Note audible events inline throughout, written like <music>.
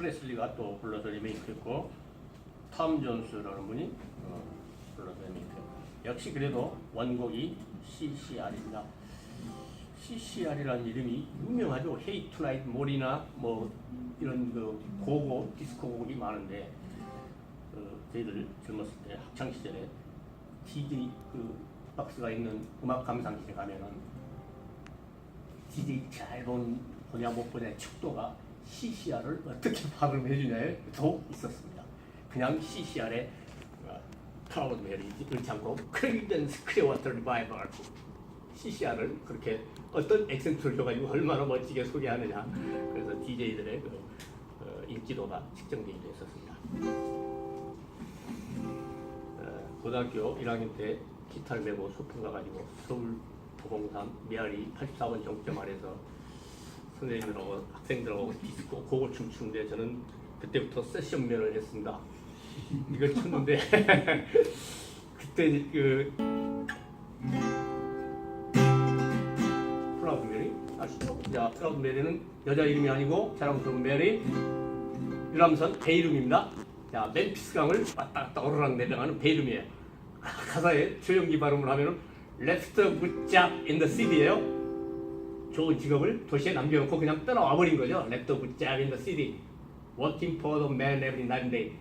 프레슬리가 또 불러서 리메이크했고 톰 존스라는 분이 어, 불러서 리메이크했고 역시 그래도 원곡이 CCR입니다. CCR이라는 이름이 유명하죠. 헤이 투나잇 몰이나 뭐 이런 그 고고 디스코 곡이 많은데 그 저희들 젊었을 때 학창 시절에 DJ 그 박스가 있는 음악 감상실에 가면은 DJ 잘 본 보냐 못 보냐 척도가 CCR을 어떻게 발음해 주냐에도 있었습니다. 그냥 CCR에 프라우드 메리 그렇지 않고 크리덴스 크리워터 리바이벌 CCR을 그렇게 어떤 액센트를 줘가지고 얼마나 멋지게 소개하느냐 그래서 DJ들의 그 어, 인지도가 측정되기도 했었습니다. 어, 고등학교 1학년 때 기타를 메고 소풍 가가지고 서울 도봉산 메아리 84번 정점 아래서 선생님들하고 학생들하고 디스코 곡을 춤추는데 저는 그때부터 세션면을 했습니다. 이걸 쳤는데 <laughs> 그때 그 프라우드 메리 아시죠? 자 프라우드 메리는 여자 이름이 아니고 자랑스러운 메리 유람선 배 이름입니다. 자 멤피스 강을 왔다 갔다 오르락 내려가는 배 이름이에요. 가사에 조용히 발음을 하면은 Left good job in the city예요. 좋은 직업을 도시에 남겨놓고 그냥 떠나와 버린 거죠. Good job in the city. Working for the man every night and day.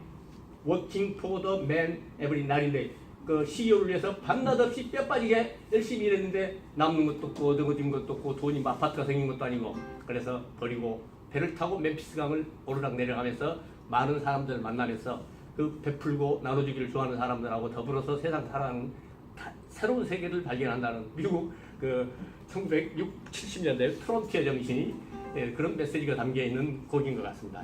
Working for the man every night and day. 그 CEO를 위해서 밤낮 없이 뼈 빠지게 열심히 일했는데 남는 것도 없고 얻어거진 것도 없고 돈이 뭐 아파트가 생긴 것도 아니고 그래서 버리고 배를 타고 멤피스 강을 오르락 내려가면서 많은 사람들을 만나면서 그 베풀고 나눠주기를 좋아하는 사람들하고 더불어서 세상 다- 새로운 세계를 발견한다는 미국 그 1960, 70년대 트론티어 정신이 예, 그런 메시지가 담겨 있는 곡인 것 같습니다.